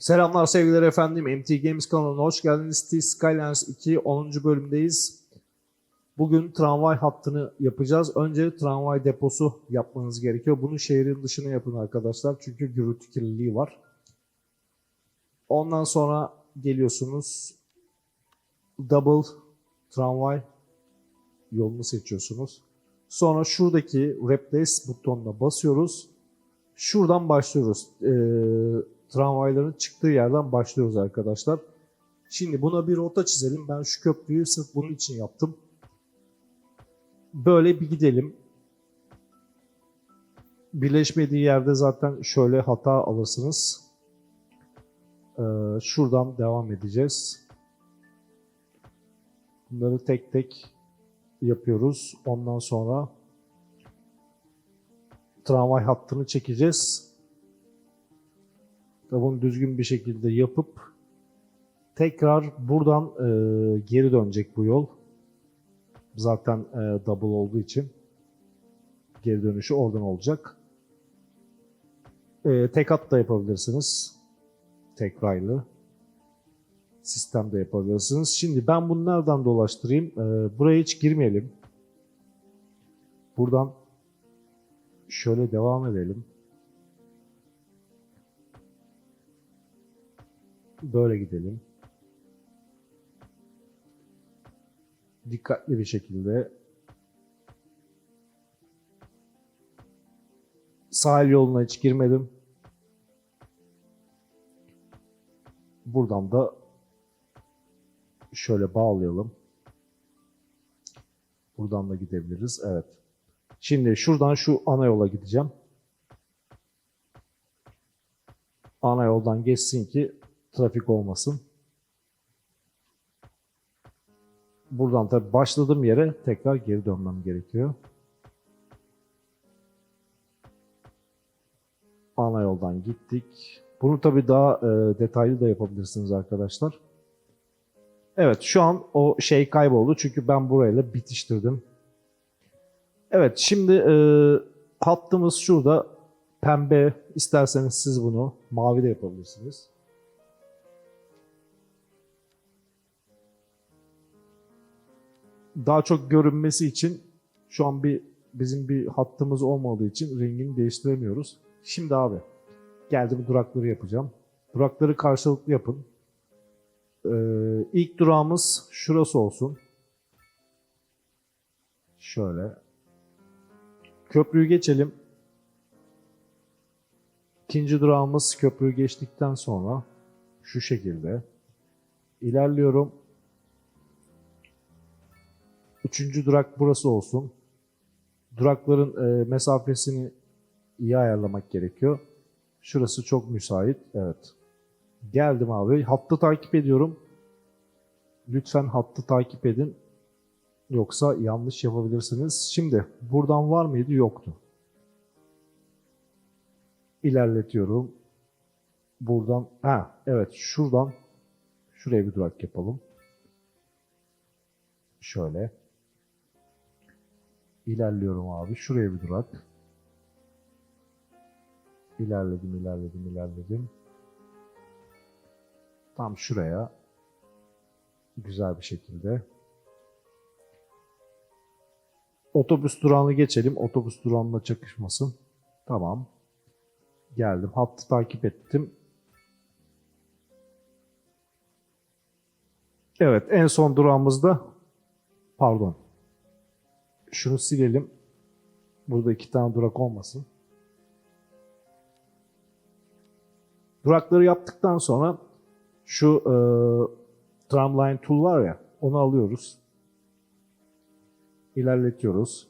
Selamlar sevgiler efendim. MT Games kanalına hoş geldiniz. T Skylines 2 10. bölümdeyiz. Bugün tramvay hattını yapacağız. Önce tramvay deposu yapmanız gerekiyor. Bunu şehrin dışına yapın arkadaşlar. Çünkü gürültü kirliliği var. Ondan sonra geliyorsunuz. Double tramvay yolunu seçiyorsunuz. Sonra şuradaki replace butonuna basıyoruz. Şuradan başlıyoruz. Ee, tramvayların çıktığı yerden başlıyoruz arkadaşlar. Şimdi buna bir rota çizelim. Ben şu köprüyü sırf bunun için yaptım. Böyle bir gidelim. Birleşmediği yerde zaten şöyle hata alırsınız. Ee, şuradan devam edeceğiz. Bunları tek tek yapıyoruz. Ondan sonra tramvay hattını çekeceğiz. Ve bunu düzgün bir şekilde yapıp tekrar buradan e, geri dönecek bu yol. Zaten e, double olduğu için geri dönüşü oradan olacak. E, tek hat da yapabilirsiniz. Tek raylı. Sistemde yapabilirsiniz. Şimdi ben bunu nereden dolaştırayım? E, buraya hiç girmeyelim. Buradan şöyle devam edelim. Böyle gidelim. Dikkatli bir şekilde sahil yoluna hiç girmedim. Buradan da şöyle bağlayalım. Buradan da gidebiliriz. Evet. Şimdi şuradan şu ana yola gideceğim. Ana yoldan geçsin ki trafik olmasın. Buradan tabi başladığım yere tekrar geri dönmem gerekiyor. Ana yoldan gittik. Bunu tabi daha e, detaylı da yapabilirsiniz arkadaşlar. Evet şu an o şey kayboldu çünkü ben burayla bitiştirdim. Evet şimdi e, hattımız şurada pembe isterseniz siz bunu mavi de yapabilirsiniz. Daha çok görünmesi için şu an bir bizim bir hattımız olmadığı için rengini değiştiremiyoruz. Şimdi abi geldim durakları yapacağım. Durakları karşılıklı yapın. Ee, ilk durağımız şurası olsun. Şöyle. Köprüyü geçelim. İkinci durağımız köprüyü geçtikten sonra şu şekilde ilerliyorum. Üçüncü durak burası olsun. Durakların e, mesafesini iyi ayarlamak gerekiyor. Şurası çok müsait. Evet. Geldim abi. Hattı takip ediyorum. Lütfen hattı takip edin. Yoksa yanlış yapabilirsiniz. Şimdi buradan var mıydı? Yoktu. İlerletiyorum. Buradan, ha evet şuradan şuraya bir durak yapalım. Şöyle. İlerliyorum abi. Şuraya bir durak. İlerledim, ilerledim, ilerledim. Tam şuraya. Güzel bir şekilde. Otobüs durağını geçelim. Otobüs durağında çakışmasın. Tamam. Geldim. Hattı takip ettim. Evet. En son durağımızda pardon. Şunu silelim. Burada iki tane durak olmasın. Durakları yaptıktan sonra şu e, tramline tool var ya onu alıyoruz. İlerletiyoruz.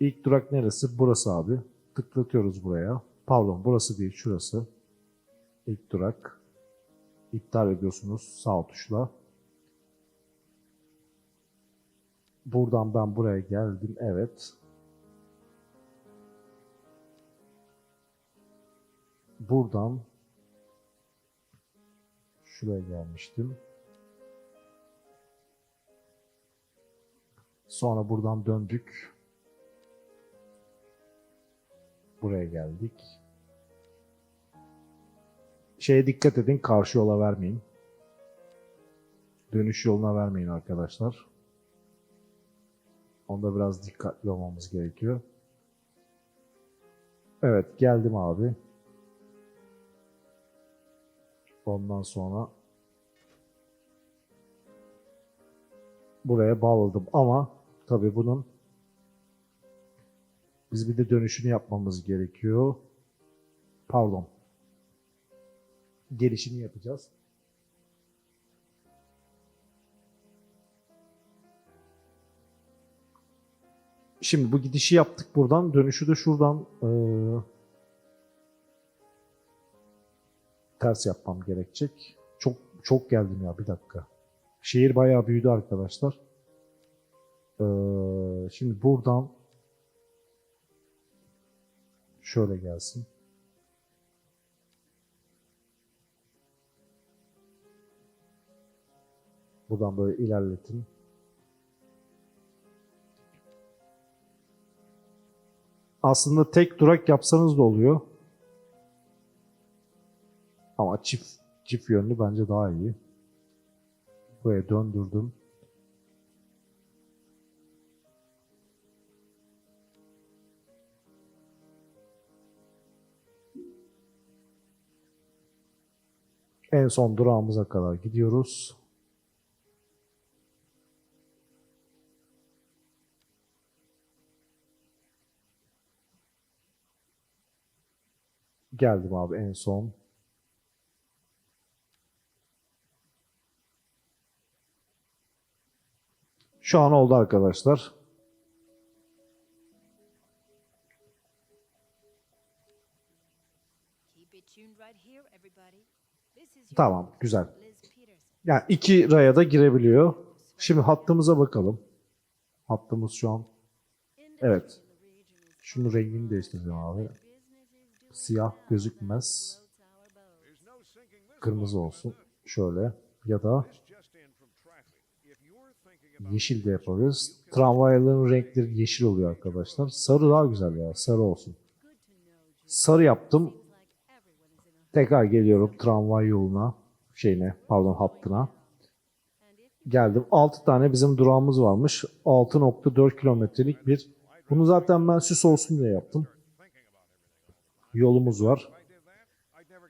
İlk durak neresi? Burası abi. Tıklatıyoruz buraya. Pardon burası değil şurası. İlk durak. İptal ediyorsunuz sağ tuşla. Buradan ben buraya geldim. Evet. Buradan şuraya gelmiştim. Sonra buradan döndük. Buraya geldik. Şeye dikkat edin karşı yola vermeyin. Dönüş yoluna vermeyin arkadaşlar. Onda biraz dikkatli olmamız gerekiyor. Evet geldim abi. Ondan sonra buraya bağladım ama tabii bunun biz bir de dönüşünü yapmamız gerekiyor. Pardon. Gelişini yapacağız. Şimdi bu gidişi yaptık buradan. Dönüşü de şuradan eee, ters yapmam gerekecek. Çok çok geldim ya bir dakika. Şehir bayağı büyüdü arkadaşlar. Eee, şimdi buradan şöyle gelsin. Buradan böyle ilerletin. Aslında tek durak yapsanız da oluyor. Ama çift çift yönlü bence daha iyi. Buraya döndürdüm. En son durağımıza kadar gidiyoruz. Geldim abi en son. Şu an oldu arkadaşlar. Tamam, güzel. Yani iki raya da girebiliyor. Şimdi hattımıza bakalım. Hattımız şu an. Evet. Şunu rengini değiştireceğim abi. Siyah gözükmez. Kırmızı olsun. Şöyle. Ya da yeşil de yapabiliriz. Tramvayların renkleri yeşil oluyor arkadaşlar. Sarı daha güzel ya. Sarı olsun. Sarı yaptım. Tekrar geliyorum tramvay yoluna. Şeyine pardon hattına. Geldim. 6 tane bizim durağımız varmış. 6.4 kilometrelik bir. Bunu zaten ben süs olsun diye yaptım. Yolumuz var.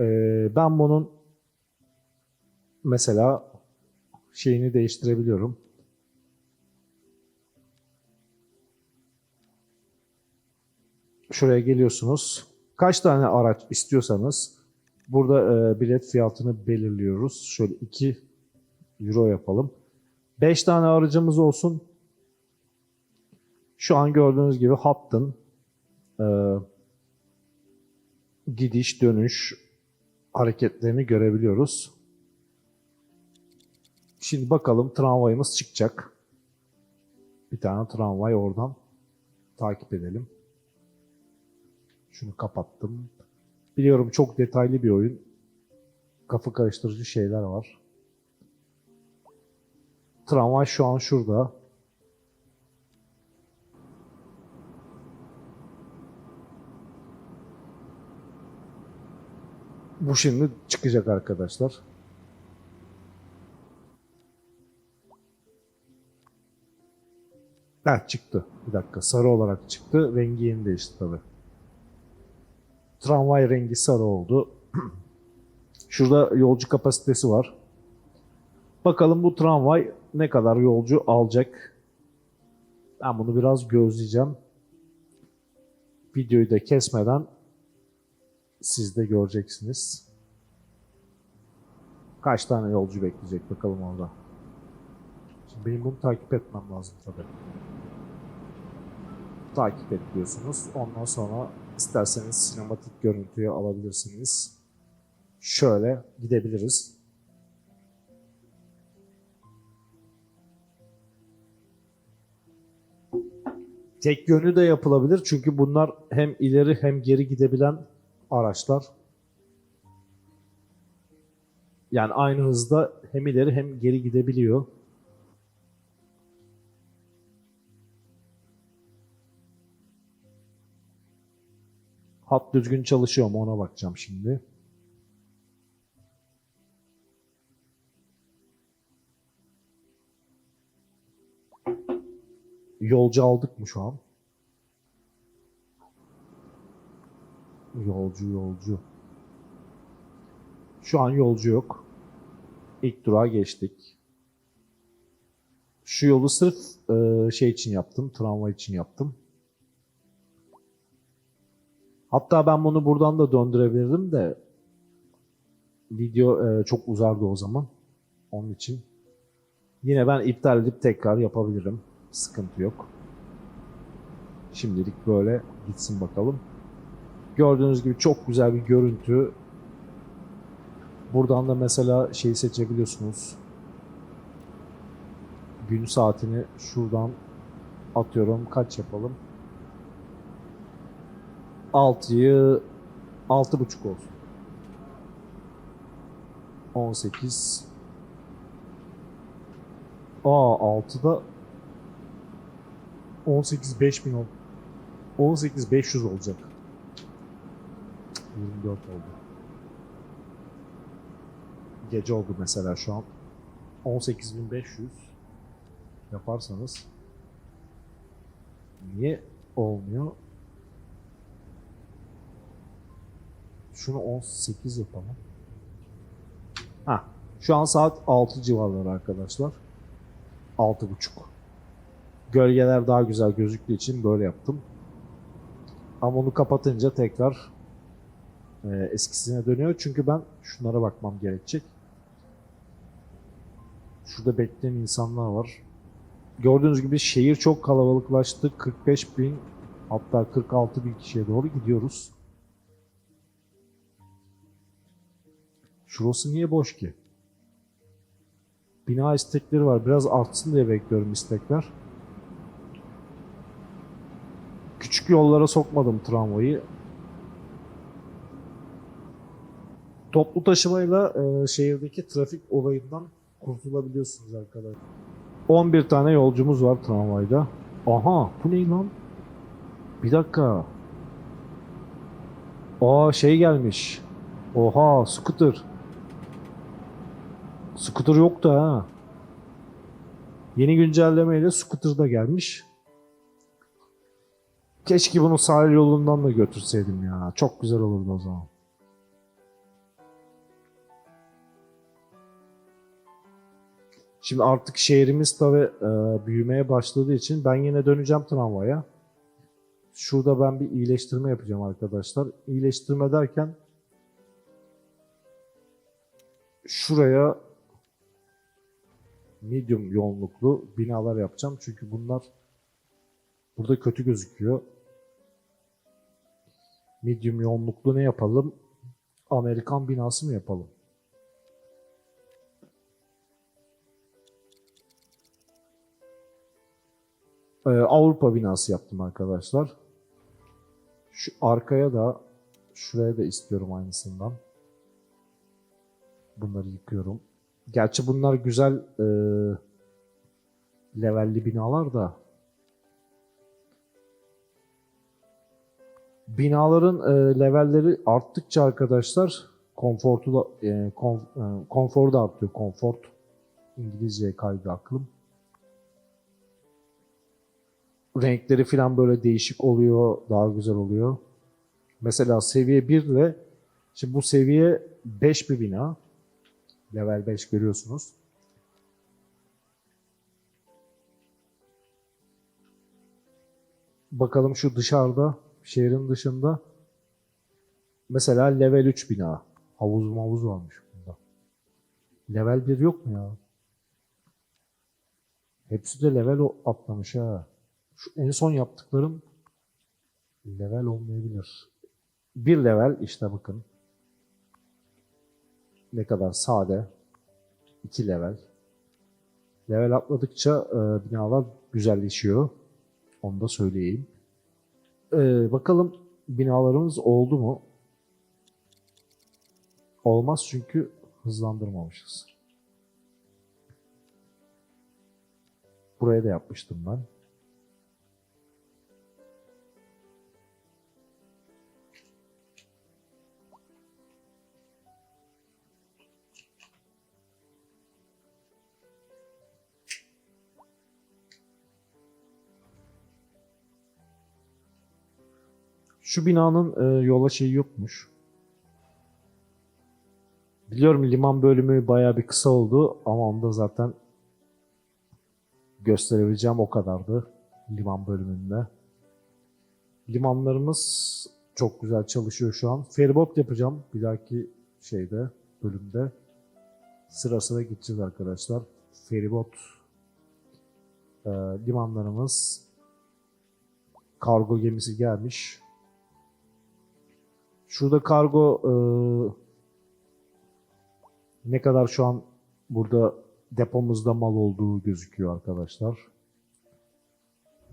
Ee, ben bunun mesela şeyini değiştirebiliyorum. Şuraya geliyorsunuz. Kaç tane araç istiyorsanız burada e, bilet fiyatını belirliyoruz. Şöyle 2 euro yapalım. 5 tane aracımız olsun. Şu an gördüğünüz gibi hattın e, gidiş dönüş hareketlerini görebiliyoruz. Şimdi bakalım tramvayımız çıkacak. Bir tane tramvay oradan takip edelim. Şunu kapattım. Biliyorum çok detaylı bir oyun. Kafa karıştırıcı şeyler var. Tramvay şu an şurada. Bu şimdi çıkacak arkadaşlar. Ha çıktı. Bir dakika. Sarı olarak çıktı. Rengi yeni değişti tabi. Tramvay rengi sarı oldu. Şurada yolcu kapasitesi var. Bakalım bu tramvay ne kadar yolcu alacak. Ben bunu biraz gözleyeceğim. Videoyu da kesmeden siz de göreceksiniz. Kaç tane yolcu bekleyecek bakalım orada. Şimdi benim bunu takip etmem lazım tabii. Takip et diyorsunuz. Ondan sonra isterseniz sinematik görüntüyü alabilirsiniz. Şöyle gidebiliriz. Tek yönlü de yapılabilir çünkü bunlar hem ileri hem geri gidebilen araçlar yani aynı hızda hem ileri hem geri gidebiliyor. Hat düzgün çalışıyor mu ona bakacağım şimdi. Yolcu aldık mı şu an? Yolcu yolcu. Şu an yolcu yok. İlk durağa geçtik. Şu yolu sırf e, şey için yaptım, tramvay için yaptım. Hatta ben bunu buradan da döndürebilirdim de video e, çok uzardı o zaman. Onun için yine ben iptal edip tekrar yapabilirim. Sıkıntı yok. Şimdilik böyle gitsin bakalım. Gördüğünüz gibi çok güzel bir görüntü. Buradan da mesela şeyi seçebiliyorsunuz. Gün saatini şuradan atıyorum. Kaç yapalım? 6'yı 6.5 olsun. 18 Aa 6'da 18 5000 oldu. 18 500 olacak. 24 oldu. Gece oldu mesela şu an. 18500 yaparsanız niye olmuyor? Şunu 18 yapalım. Ha, şu an saat 6 civarları arkadaşlar. 6.30. Gölgeler daha güzel gözüktüğü için böyle yaptım. Ama onu kapatınca tekrar e, eskisine dönüyor. Çünkü ben şunlara bakmam gerekecek. Şurada bekleyen insanlar var. Gördüğünüz gibi şehir çok kalabalıklaştı. 45 bin hatta 46 bin kişiye doğru gidiyoruz. Şurası niye boş ki? Bina istekleri var. Biraz artsın diye bekliyorum istekler. Küçük yollara sokmadım tramvayı. Toplu taşımayla e, şehirdeki trafik olayından kurtulabiliyorsunuz arkadaşlar. 11 tane yolcumuz var tramvayda. Aha bu ne lan? Bir dakika. Aa şey gelmiş. Oha scooter. Scooter yoktu ha. Yeni güncellemeyle scooter da gelmiş. Keşke bunu sahil yolundan da götürseydim ya. Çok güzel olurdu o zaman. Şimdi artık şehrimiz tabi büyümeye başladığı için ben yine döneceğim tramvaya. Şurada ben bir iyileştirme yapacağım arkadaşlar. İyileştirme derken şuraya medium yoğunluklu binalar yapacağım. Çünkü bunlar burada kötü gözüküyor. Medium yoğunluklu ne yapalım? Amerikan binası mı yapalım? Ee, Avrupa binası yaptım arkadaşlar. Şu arkaya da şuraya da istiyorum aynısından. Bunları yıkıyorum. Gerçi bunlar güzel e, levelli binalar da binaların e, levelleri arttıkça arkadaşlar konfortu da e, kon, e, konforu da artıyor. Konfort İngilizceye kaydı aklım. Renkleri falan böyle değişik oluyor, daha güzel oluyor. Mesela seviye 1 ile şimdi bu seviye 5 bir bina. Level 5 görüyorsunuz. Bakalım şu dışarıda, şehrin dışında mesela level 3 bina. Havuz mavuz varmış bunda. Level 1 yok mu ya? Hepsi de level atlamış ha. Şu en son yaptıklarım level olmayabilir. Bir level işte bakın. Ne kadar sade. İki level. Level atladıkça e, binalar güzelleşiyor. Onu da söyleyeyim. E, bakalım binalarımız oldu mu? Olmaz çünkü hızlandırmamışız. Buraya da yapmıştım ben. Şu binanın e, yola şeyi yokmuş. Biliyorum liman bölümü baya bir kısa oldu ama onu da zaten gösterebileceğim o kadardı liman bölümünde. Limanlarımız çok güzel çalışıyor şu an. Feribot yapacağım bir dahaki şeyde, bölümde. Sıra sıra gideceğiz arkadaşlar. Feribot e, limanlarımız kargo gemisi gelmiş. Şurada kargo e, ne kadar şu an burada depomuzda mal olduğu gözüküyor arkadaşlar.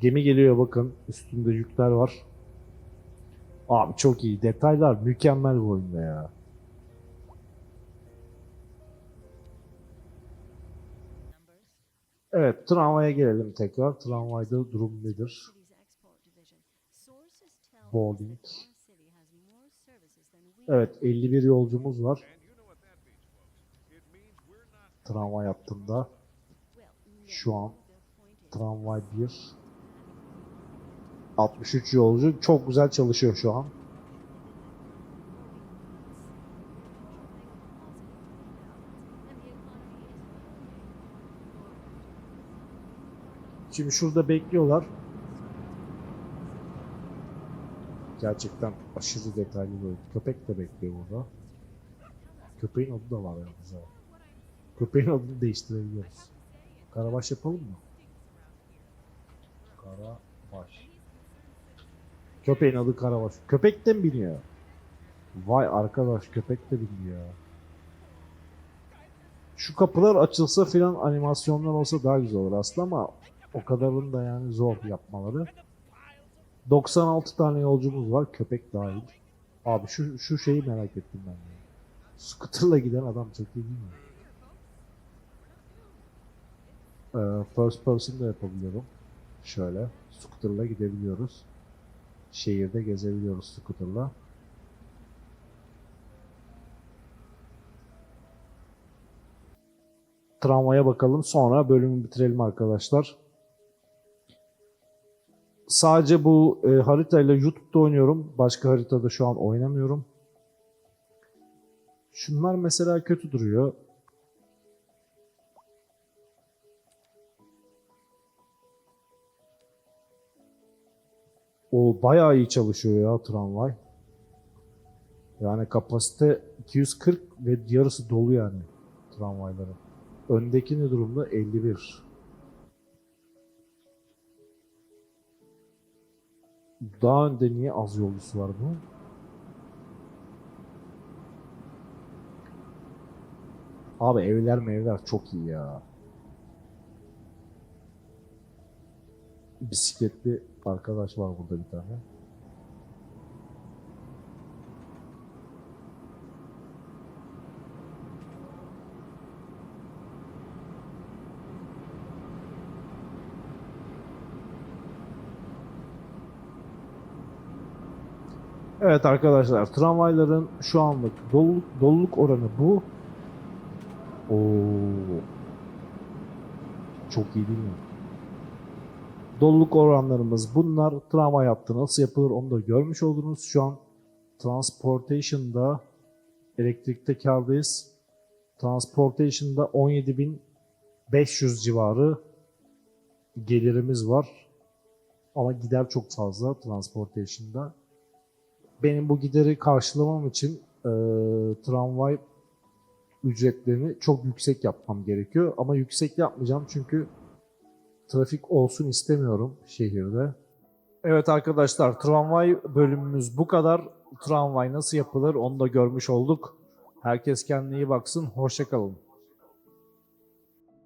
Gemi geliyor bakın. Üstünde yükler var. Abi çok iyi. Detaylar mükemmel bu oyunda ya. Evet tramvaya gelelim tekrar. Tramvayda durum nedir? Boarding. Evet 51 yolcumuz var. Tramvay hattında. Şu an tramvay 1. 63 yolcu. Çok güzel çalışıyor şu an. Şimdi şurada bekliyorlar. Gerçekten aşırı detaylı böyle. Köpek de bekliyor burada. Köpeğin adı da var yalnız ha. Köpeğin adını değiştirebiliyoruz. Karabaş yapalım mı? Karabaş. Köpeğin adı Karabaş. Köpek de mi biniyor? Vay arkadaş köpek de biniyor. Şu kapılar açılsa filan animasyonlar olsa daha güzel olur aslında ama o kadarını da yani zor yapmaları. 96 tane yolcumuz var köpek dahil. Abi şu şu şeyi merak ettim ben. Ya. Scooter'la giden adam çok değil mi? Ee, first person da yapabiliyorum. Şöyle scooter'la gidebiliyoruz. Şehirde gezebiliyoruz scooter'la. Tramvaya bakalım sonra bölümü bitirelim arkadaşlar. Sadece bu e, haritayla YouTube'da oynuyorum. Başka haritada şu an oynamıyorum. Şunlar mesela kötü duruyor. O bayağı iyi çalışıyor ya tramvay. Yani kapasite 240 ve yarısı dolu yani tramvayların. Öndeki ne durumda? 51. Daha önde niye az yolcusu var bu? Abi evler mevler çok iyi ya. Bisikletli arkadaş var burada bir tane. Evet arkadaşlar tramvayların şu anlık doluluk, doluluk oranı bu. Oo. Çok iyi değil mi? Doluluk oranlarımız bunlar. Tramvay hattı nasıl yapılır onu da görmüş oldunuz. Şu an Transportation'da elektrikte kardayız. Transportation'da 17.500 civarı gelirimiz var. Ama gider çok fazla Transportation'da. Benim bu gideri karşılamam için e, tramvay ücretlerini çok yüksek yapmam gerekiyor. Ama yüksek yapmayacağım çünkü trafik olsun istemiyorum şehirde. Evet arkadaşlar tramvay bölümümüz bu kadar. Tramvay nasıl yapılır onu da görmüş olduk. Herkes kendine iyi baksın. Hoşçakalın.